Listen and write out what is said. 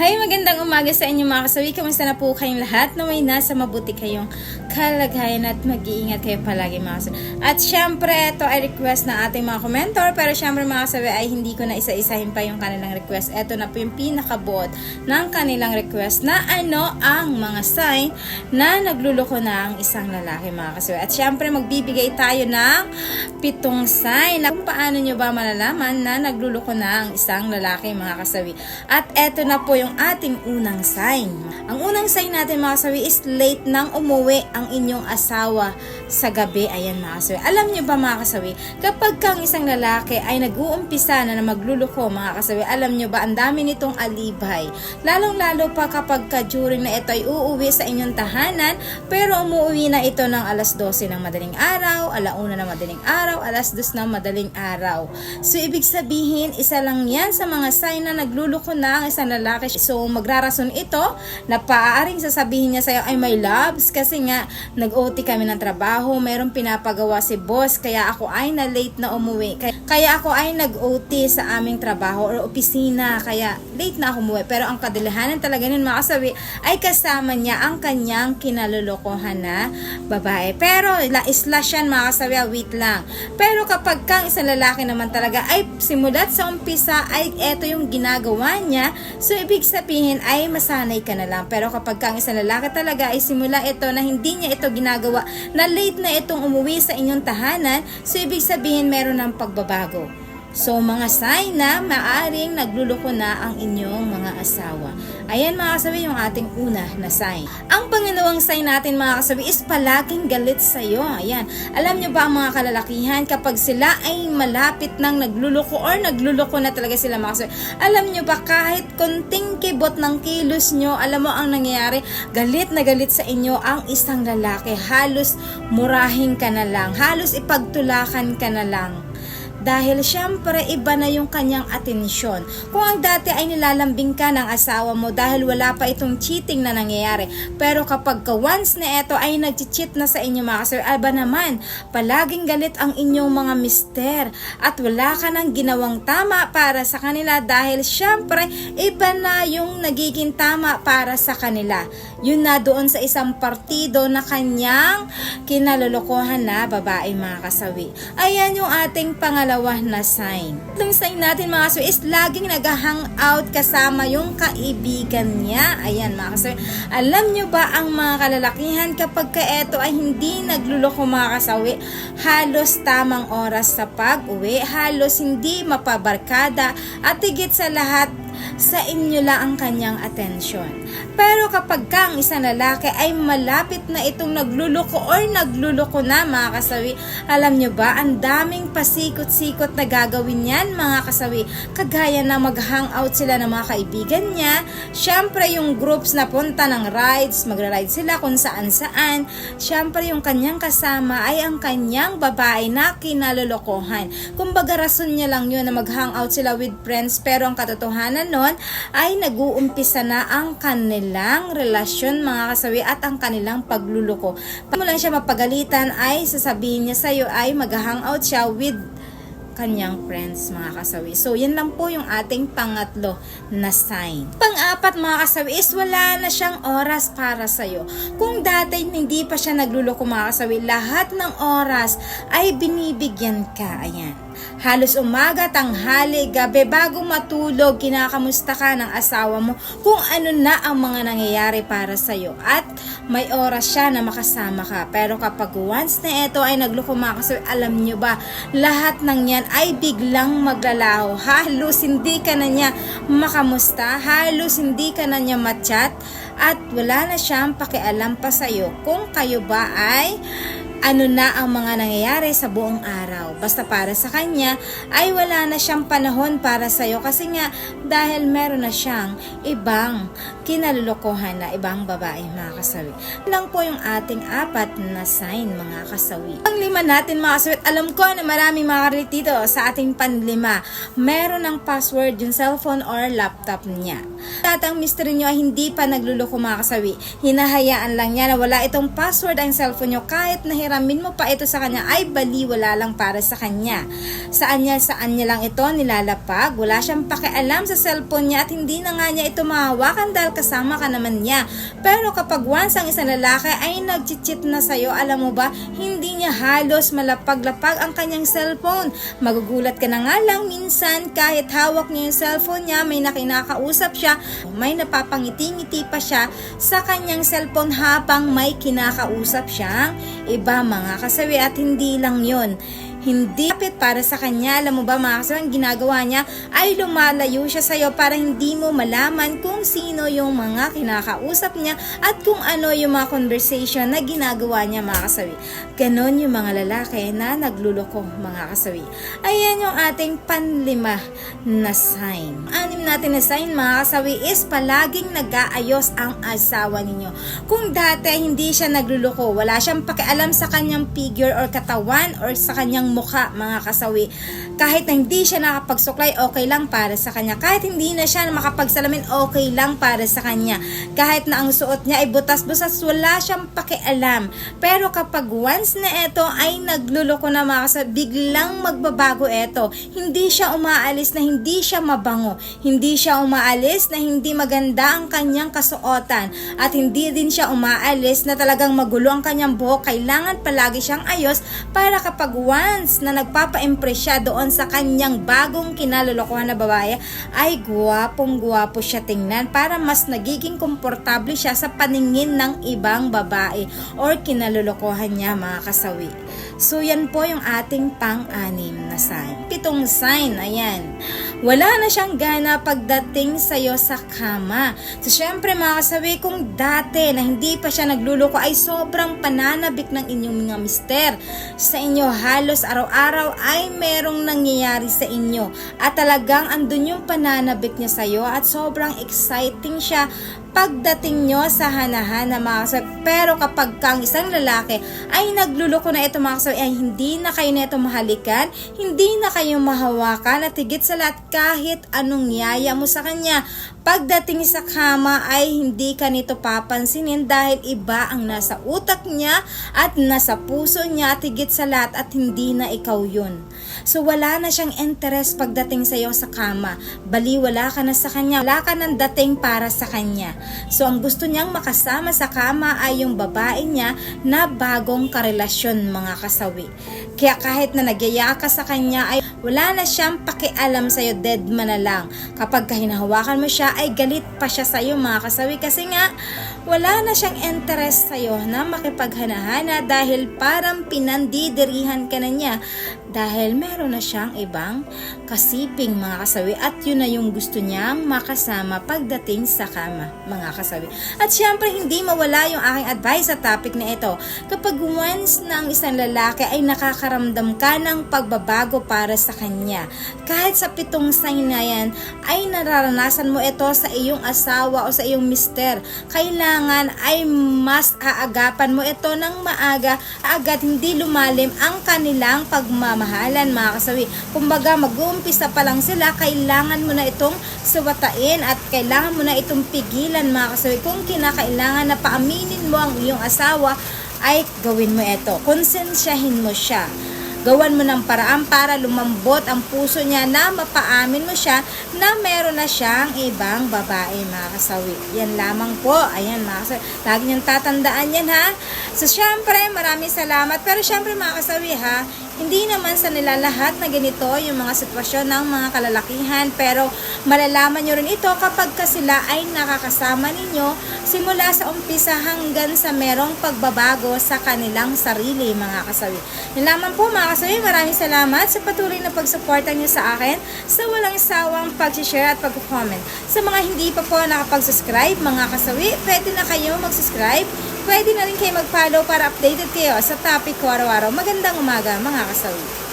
Hi, magandang umaga sa inyo mga kasawi. Kamusta na po kayong lahat? Na may nasa mabuti kayong kalagayan at mag-iingat kayo palagi mga kasawi. At syempre, ito ay request ng ating mga komentor. Pero syempre mga kasawi ay hindi ko na isa-isahin pa yung kanilang request. Ito na po yung pinakabuot ng kanilang request na ano ang mga sign na nagluloko na ang isang lalaki mga kasawi. At syempre, magbibigay tayo ng pitong sign na kung paano nyo ba malalaman na nagluloko na ang isang lalaki mga kasawi. At eto na po yung ating unang sign. Ang unang sign natin mga kasawi is late nang umuwi ang inyong asawa sa gabi. Ayan mga kasawi. Alam nyo ba mga kasawi, kapag kang isang lalaki ay nag-uumpisa na na magluloko mga kasawi, alam nyo ba ang dami nitong alibay. Lalong lalo pa kapag ka during na ito ay uuwi sa inyong tahanan, pero umuwi na ito ng alas 12 ng madaling araw, alauna ng madaling araw, alas 2 ng madaling araw. So, ibig sabihin, isa lang yan sa mga sign na nagluloko na ang isang lalaki. So, magrarason ito na paaaring sasabihin niya sa'yo ay my loves kasi nga nag-OT kami ng trabaho, mayroong pinapagawa si boss, kaya ako ay na late na umuwi. Kaya, kaya ako ay nag-OT sa aming trabaho or opisina, kaya late na ako umuwi. Pero ang kadalahanan talaga nun mga ay kasama niya ang kanyang kinalulukohan na babae. Pero la slash yan mga kasabi, ah, wait lang. Pero kapag kang isang lalaki naman talaga ay simulat sa umpisa ay eto yung ginagawa niya, so ibig sabihin ay masanay ka na lang. Pero kapag kang isang lalaki talaga ay simula ito na hindi niya ito ginagawa, na late na itong umuwi sa inyong tahanan, so ibig sabihin meron ng pagbabago. So, mga sign na maaring nagluloko na ang inyong mga asawa. Ayan mga kasabi, yung ating una na sign. Ang pangalawang sign natin mga kasabi is palaging galit sa'yo. Ayan. Alam nyo ba ang mga kalalakihan kapag sila ay malapit ng nagluloko or nagluloko na talaga sila mga kasabi. Alam nyo ba kahit konting kibot ng kilos nyo, alam mo ang nangyayari, galit na galit sa inyo ang isang lalaki. Halos murahin ka na lang. Halos ipagtulakan ka na lang. Dahil syempre iba na yung kanyang atensyon. Kung ang dati ay nilalambing ka ng asawa mo dahil wala pa itong cheating na nangyayari. Pero kapag ka once na ito ay nag-cheat na sa inyo mga kasir, aba naman, palaging galit ang inyong mga mister at wala ka nang ginawang tama para sa kanila dahil syempre iba na yung nagiging tama para sa kanila. Yun na doon sa isang partido na kanyang kinalolokohan na babae mga kasawi. Ayan yung ating pangalawa na sign. Itong sign natin mga kasawi is laging nag-hang out kasama yung kaibigan niya. Ayan mga kasawi. Alam nyo ba ang mga kalalakihan kapag ka eto ay hindi nagluloko mga kasawi, halos tamang oras sa pag-uwi, halos hindi mapabarkada at higit sa lahat sa inyo lang ang kanyang atensyon. Pero kapag kang isang lalaki ay malapit na itong nagluloko or nagluloko na mga kasawi, alam nyo ba, ang daming pasikot-sikot na gagawin yan mga kasawi. Kagaya na mag-hangout sila ng mga kaibigan niya, syempre yung groups na punta ng rides, magra-ride sila kung saan-saan, syempre yung kanyang kasama ay ang kanyang babae na kinalolokohan. Kumbaga rason niya lang yun na mag-hangout sila with friends pero ang katotohanan nun ay nag-uumpisa na ang kanilang relasyon mga kasawi at ang kanilang pagluloko. Pag mo lang siya mapagalitan ay sasabihin niya sa'yo ay mag-hangout siya with kanyang friends mga kasawi. So, yan lang po yung ating pangatlo na sign. Pang-apat mga kasawi is wala na siyang oras para sa'yo. Kung dati hindi pa siya nagluloko mga kasawi, lahat ng oras ay binibigyan ka. Ayan. Halos umaga, tanghali, gabi, bago matulog, kinakamusta ka ng asawa mo kung ano na ang mga nangyayari para sa'yo. At may oras siya na makasama ka. Pero kapag once na ito ay nagloko mga kasawi, alam nyo ba, lahat ng yan ay biglang maglalaho. Halos hindi ka na niya makamusta, halos hindi ka na niya machat, at wala na siyang pakialam pa sa'yo kung kayo ba ay ano na ang mga nangyayari sa buong araw. Basta para sa kanya ay wala na siyang panahon para sa iyo kasi nga dahil meron na siyang ibang kinalulukohan na ibang babae mga kasawi. Lang po yung ating apat na sign mga kasawi. Ang lima natin mga kasawi, alam ko na maraming mga karit dito sa ating panlima. Meron ng password yung cellphone or laptop niya. At ang mystery nyo ay hindi pa nagluloko mga kasawi. Hinahayaan lang niya na wala itong password ang cellphone nyo kahit nahiramin mo pa ito sa kanya ay baliwala lang para sa kanya. Saan niya, saan niya lang ito nilalapag. Wala siyang pakialam sa cellphone niya at hindi na nga niya ito mahawakan dahil kasama ka naman niya. Pero kapag once ang isang lalaki ay nag-cheat na sa'yo, alam mo ba, hindi niya halos malapag-lapag ang kanyang cellphone. Magugulat ka na nga lang minsan kahit hawak niya yung cellphone niya, may nakinakausap siya, may napapangiti-ngiti pa siya sa kanyang cellphone habang may kinakausap siyang iba mga kasawi at hindi lang yon hindi kapit para sa kanya. Alam mo ba mga kasawi, ang ginagawa niya ay lumalayo siya sa'yo para hindi mo malaman kung sino yung mga kinakausap niya at kung ano yung mga conversation na ginagawa niya mga kasawi. Ganon yung mga lalaki na nagluloko mga kasawi. Ayan yung ating panlima na sign. Anim natin na sign mga kasawi is palaging nag-aayos ang asawa ninyo. Kung dati hindi siya nagluloko, wala siyang pakialam sa kanyang figure or katawan or sa kanyang mukha mga kasawi. Kahit na hindi siya nakapagsuklay, okay lang para sa kanya. Kahit hindi na siya makapagsalamin, okay lang para sa kanya. Kahit na ang suot niya ay butas-butas, wala siyang pakialam. Pero kapag once na ito ay nagluloko na mga kasawi, biglang magbabago ito. Hindi siya umaalis na hindi siya mabango. Hindi siya umaalis na hindi maganda ang kanyang kasuotan. At hindi din siya umaalis na talagang magulo ang kanyang buhok. Kailangan palagi siyang ayos para kapag once na nagpapa-impress siya doon sa kanyang bagong kinalolokohan na babae, ay guwapong guwapo siya tingnan para mas nagiging komportable siya sa paningin ng ibang babae or kinalolokohan niya mga kasawi. So yan po yung ating pang-anim na sign. Pitong sign, ayan. Wala na siyang gana pagdating sa'yo sa kama. So syempre mga kasawi, kung dati na hindi pa siya nagluloko ay sobrang pananabik ng inyong mga mister. Sa inyo halos araw-araw ay merong nangyayari sa inyo. At talagang andun yung pananabik niya sa'yo at sobrang exciting siya pagdating nyo sa hanahan mga kasabi. Pero kapag kang isang lalaki ay nagluloko na ito mga kasabi, ay hindi na kayo na ito mahalikan, hindi na kayo mahawakan at higit sa lahat kahit anong yaya mo sa kanya. Pagdating sa kama ay hindi ka nito papansinin dahil iba ang nasa utak niya at nasa puso niya at higit sa lahat at hindi na ikaw yun. So wala na siyang interest pagdating sa iyo sa kama. Bali wala ka na sa kanya. Wala ka ng dating para sa kanya. So ang gusto niyang makasama sa kama ay yung babae niya na bagong karelasyon mga kasawi. Kaya kahit na nagyaya ka sa kanya ay wala na siyang pakialam sa iyo, dead man na lang. Kapag kahinahawakan mo siya ay galit pa siya sa iyo mga kasawi kasi nga wala na siyang interest sa iyo na makipaghanahana dahil parang pinandidirihan ka na niya dahil meron na siyang ibang kasiping mga kasawi at yun na yung gusto niyang makasama pagdating sa kama mga kasawi. At syempre hindi mawala yung aking advice sa topic na ito. Kapag once na ang isang lalaki ay nakakaramdam ka ng pagbabago para sa kanya, kahit sa pitong sign na yan ay nararanasan mo ito sa iyong asawa o sa iyong mister, kailangan ay mas aagapan mo ito ng maaga agad hindi lumalim ang kanilang pagmamahalan mga kasawi. Kumbaga mag-uumpisa pa lang sila, kailangan mo na itong suwatain at kailangan mo na itong pigilan mga kasawi. Kung kinakailangan na paaminin mo ang iyong asawa, ay gawin mo ito. Konsensyahin mo siya gawan mo ng paraan para lumambot ang puso niya na mapaamin mo siya na meron na siyang ibang babae mga kasawi. Yan lamang po. Ayan mga kasawi. Lagi niyong tatandaan yan ha. So syempre maraming salamat. Pero syempre mga kasawi ha, hindi naman sa nila lahat na ganito yung mga sitwasyon ng mga kalalakihan. Pero malalaman nyo rin ito kapag ka sila ay nakakasama ninyo simula sa umpisa hanggang sa merong pagbabago sa kanilang sarili mga kasawi. Yan lamang po mga kasawi, maraming salamat sa patuloy na pagsuporta niyo sa akin sa walang sawang pag-share at pag-comment. Sa mga hindi pa po nakapag-subscribe mga kasawi, pwede na kayo mag-subscribe. Pwede na rin kayo mag-follow para updated kayo sa topic ko araw-araw. Magandang umaga mga kasawi.